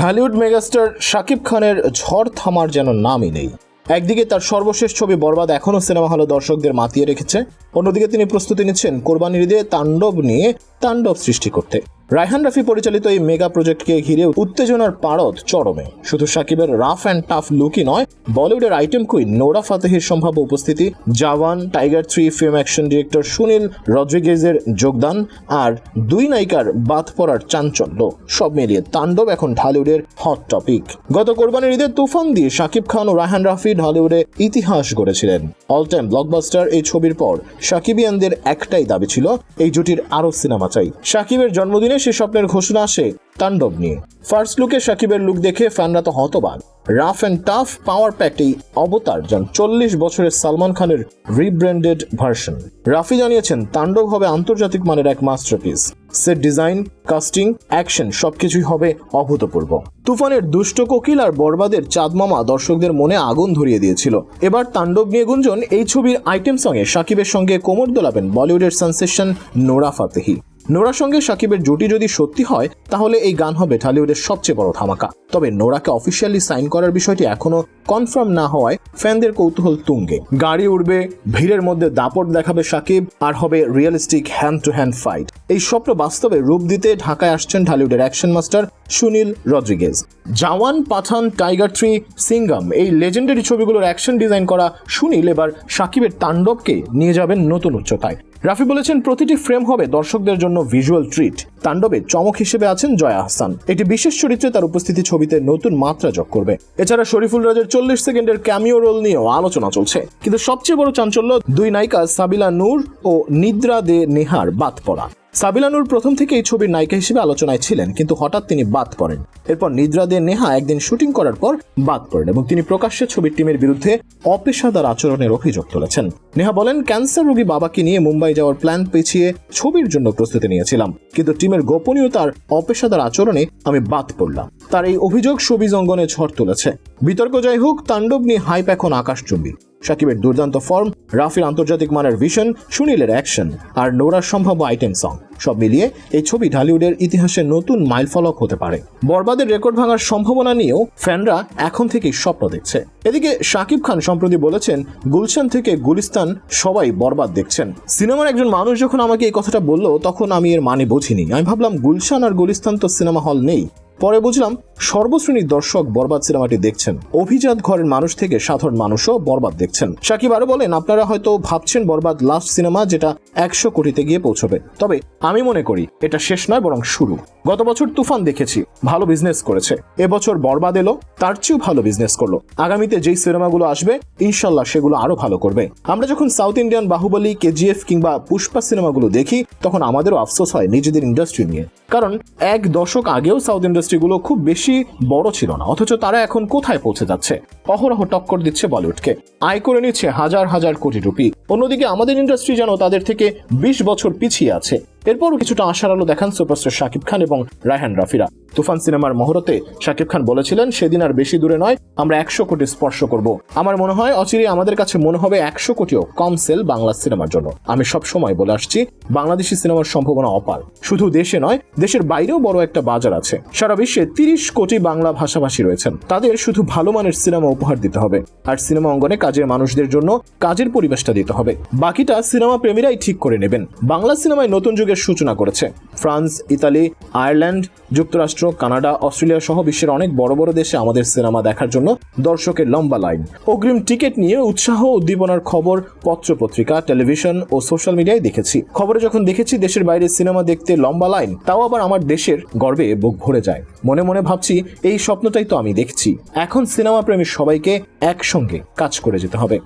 Dhallywood megastar Shakib খানের ঝড় থামার যেন নামই নেই। একদিকে তার সর্বশেষ ছবি বরবাদ এখনও সিনেমা হলে দর্শকদের মাতিয়ে রেখেছে। অন্যদিকে তিনি প্রস্তুতি নিচ্ছেন কোরবানির দিয়ে তাণ্ডব নিয়ে তাণ্ডব সৃষ্টি করতে। রায়হান রাফি পরিচালিত এই মেগা প্রজেক্টকে ঘিরে উত্তেজনার পারদ চরমে। শুধু সাকিবের রাফ অ্যান্ড টাফ লুকই নয়, বলিউডের আইটেম কুইন নোরা ফাতেহির সম্ভাব্য উপস্থিতি, Jawan, Tiger three film action director Sunil রদ্রিগেজের যোগদান, আর দুই নায়িকার বাদ পড়ার চাঞ্চল্য, সব মিলিয়ে তাণ্ডব এখন ঢালিউডের হট টপিক। গত কোরবানির ঈদের তুফান দিয়ে শাকিব খান ও রায়হান রাফি ঢালিউডে ইতিহাস গড়েছিলেন। অল টাইম ব্লকবাস্টার এই ছবির পর সাকিবিয়ানদের একটাই দাবি ছিল, এই জুটির আরও সিনেমা চাই। সাকিবের জন্মদিনে সে স্বপ্নের ঘোষণা আসে তাণ্ডব নিয়ে। ফার্স্ট লুকে সাকিবের লুক দেখে ফ্যানরা তো হতবাক। Rough and tough power packed এই অবতার যান চল্লিশ বছরের সালমান খানের রিব্র্যান্ডেড ভার্সন রাফি জানিয়েছেন, তাণ্ডব হবে আন্তর্জাতিক মানের এক masterpiece set design casting action সবকিছুই হবে অভূতপূর্ব। তুফানের দুষ্ট কোকিল আর বরবাদের চাঁদমামা দর্শকদের মনে আগুন ধরিয়ে দিয়েছিল। এবার তাণ্ডব নিয়ে গুঞ্জন, এই ছবির আইটেম সঙ্গে সাকিবের সঙ্গে কোমর দোলাবেন বলিউডের সেন্সেশন নোরা ফাতেহি। নোরার সঙ্গে সাকিবের জুটি যদি সত্যি হয়, তাহলে এই গান হবে ঢালিউডের সবচেয়ে বড় ধামাকা। তবে নোরাকে অফিসিয়ালি সাইন করার বিষয়টি এখনও কনফার্ম না হওয়ায় ফ্যানদের কৌতূহল তুঙ্গে। গাড়ি উড়বে, ভিড়ের মধ্যে দাপট দেখাবে সাকিব, আর হবে realistic hand to hand fight এই স্বপ্ন বাস্তবে রূপ দিতে ঢাকায় আসছেন ঢালিউডের action master Sunil Rodrigues. Jawan Pathaan, Tiger three, Singham, এই লেজেন্ডারি ছবিগুলোর অ্যাকশন ডিজাইন করা সুনীল এবার সাকিবের তাণ্ডবকে নিয়ে যাবেন নতুন উচ্চতায়। রাফি বলেছেন, প্রতিটি ফ্রেম হবে দর্শকদের জন্য ভিজুয়াল ট্রিট তাণ্ডবে চমক হিসেবে আছেন জয়া আহসান। একটি বিশেষ চরিত্রে তার উপস্থিতি ছবিতে নতুন মাত্রা যোগ করবে। এছাড়া শরীফুল রাজের চল্লিশ সেকেন্ডের ক্যামিও রোল নিয়েও আলোচনা চলছে। কিন্তু সবচেয়ে বড় চাঞ্চল্য, দুই নায়িকা সাবিলা নূর ও নিদ্রা দে নেহার বাদ পড়া। সাবিলা নূর প্রথম থেকে এই ছবির নায়িকা হিসেবে আলোচনায় ছিলেন, কিন্তু হঠাৎ তিনি বাদ পড়েন। এরপর নিদ্রা দে নেহা একদিন শুটিং করার পর বাদ পড়েন এবং তিনি প্রকাশ্যে ছবির টিমের বিরুদ্ধে অপেশাদার আচরণের অভিযোগ তুলেছেন। নেহা বলেন, ক্যান্সার রোগী বাবাকে নিয়ে মুম্বাই যাওয়ার প্ল্যান পেছিয়ে ছবির জন্য প্রস্তুতি নিয়েছিলাম। কিন্তু টিমের গোপনীয়তার অপেশাদার আচরণে আমি বাদ পড়লাম। তার এই অভিযোগ ছবি অঙ্গনে ঝড় তুলেছে। বিতর্ক যাই হোক, তাণ্ডব নিয়ে হাইপ এখন আকাশচুম্বী। সাকিবের দুর্দান্ত ফর্ম, রাফির আন্তর্জাতিক মানের ভিশন, সুনীলের অ্যাকশন আর নোরার সম্ভাব্য আইটেম সং। সব মিলিয়ে এই ছবি ঢালিউডের ইতিহাসে নতুন মাইলফলক হতে পারে। বরবাদের রেকর্ড ভাঙার সম্ভাবনা নিয়েও ফ্যানরা এখন থেকেই স্বপ্ন দেখছে। এদিকে শাকিব খান সম্প্রতি বলেছেন, গুলশান থেকে গুলিস্তান সবাই বরবাদ দেখছেন। সিনেমার একজন মানুষ যখন আমাকে এই কথাটা বলল, তখন আমি এর মানে বুঝিনি। আমি ভাবলাম, গুলশান আর গুলিস্তান তো সিনেমা হল নেই। পরে বুঝলাম সর্বশ্রেণীর দর্শক বরবাদ সিনেমাটি দেখছেন। অভিজাত ঘরের মানুষ থেকে সাধারণ মানুষও বরবাদ দেখছেন। সাকিব আরও বলেন, আপনারা হয়তো ভাবছেন বরবাদ লাস্ট সিনেমা যেটা একশো কোটিতে গিয়ে পৌঁছবে। তবে আমি মনে করি এটা শেষ নয়, বরং শুরু। গত বছর তুফান দেখেছি, ভালো বিজনেস করেছে। এবছর বরবাদ এলো, তার চেয়েও ভালো বিজনেস করল। আগামীতে যেই সিনেমাগুলো আসবে, ইনশাল্লাহ সেগুলো আরও ভালো করবে। আমরা যখন সাউথ ইন্ডিয়ান বাহুবলী কেজিএফ কিংবা পুষ্পা সিনেমাগুলো দেখি, তখন আমাদেরও আফসোস হয় নিজেদের ইন্ডাস্ট্রি নিয়ে। কারণ এক দশক আগেও সাউথ ইন্ডাস্ট্রিগুলো খুব বেশি বড় ছিল না, অথচ তারা এখন কোথায় পৌঁছে যাচ্ছে? অহরহ টক্কর দিচ্ছে বলিউডকে। আয় করে নিচ্ছে হাজার হাজার কোটি রুপি। অন্যদিকে আমাদের ইন্ডাস্ট্রি যেন তাদের থেকে বিশ বছর পিছিয়ে আছে। এরপরও কিছুটা আশার আলো দেখান সুপারস্টার শাকিব খান এবং রায়হান রাফিরা। তুফান সিনেমার মহরতে শাকিব খান বলেছিলেন, সেদিন আর বেশি দূরে নয়, আমরা একশো কোটি স্পর্শ করব। আমার মনে হয় অচিরে আমাদের কাছে মনে হবে একশো কোটিও কম সেল বাংলা সিনেমার জন্য। আমি সব সময় বলে আসছি, বাংলাদেশি সিনেমার সম্ভাবনা অপার। শুধু দেশে নয়, দেশের বাইরেও বড় একটা বাজার আছে। সারা বিশ্বে তিরিশ কোটি বাংলা ভাষাভাষী রয়েছেন। তাদের শুধু ভালো মানের সিনেমা উপহার দিতে হবে। আর সিনেমা অঙ্গনে কাজের মানুষদের জন্য কাজের পরিবেশটা দিতে হবে। বাকিটা সিনেমা প্রেমীরাই ঠিক করে নেবেন। বাংলা সিনেমায় নতুন যুগের সূচনা করেছে। ফ্রান্স, ইতালি, আয়ারল্যান্ড, যুক্তরাষ্ট্র, কানাডা, অস্ট্রেলিয়া সহ বিশ্বের অনেক বড় বড় দেশে আমাদের সিনেমা দেখার জন্য দর্শকের লম্বা লাইন। অগ্রিম টিকিট নিয়ে উৎসাহ উদ্দীপনার খবর পত্রপত্রিকা, টেলিভিশন ও সোশ্যাল মিডিয়ায় দেখেছি। খবরে যখন দেখেছি দেশের বাইরে সিনেমা দেখতে লম্বা লাইন, তাও আবার আমার দেশের গর্বে বুক ভরে যায়। মনে মনে ভাবছি, এই স্বপ্নটাই তো আমি দেখছি। এখন সিনেমা প্রেমী সবাইকে একসঙ্গে কাজ করে যেতে হবে।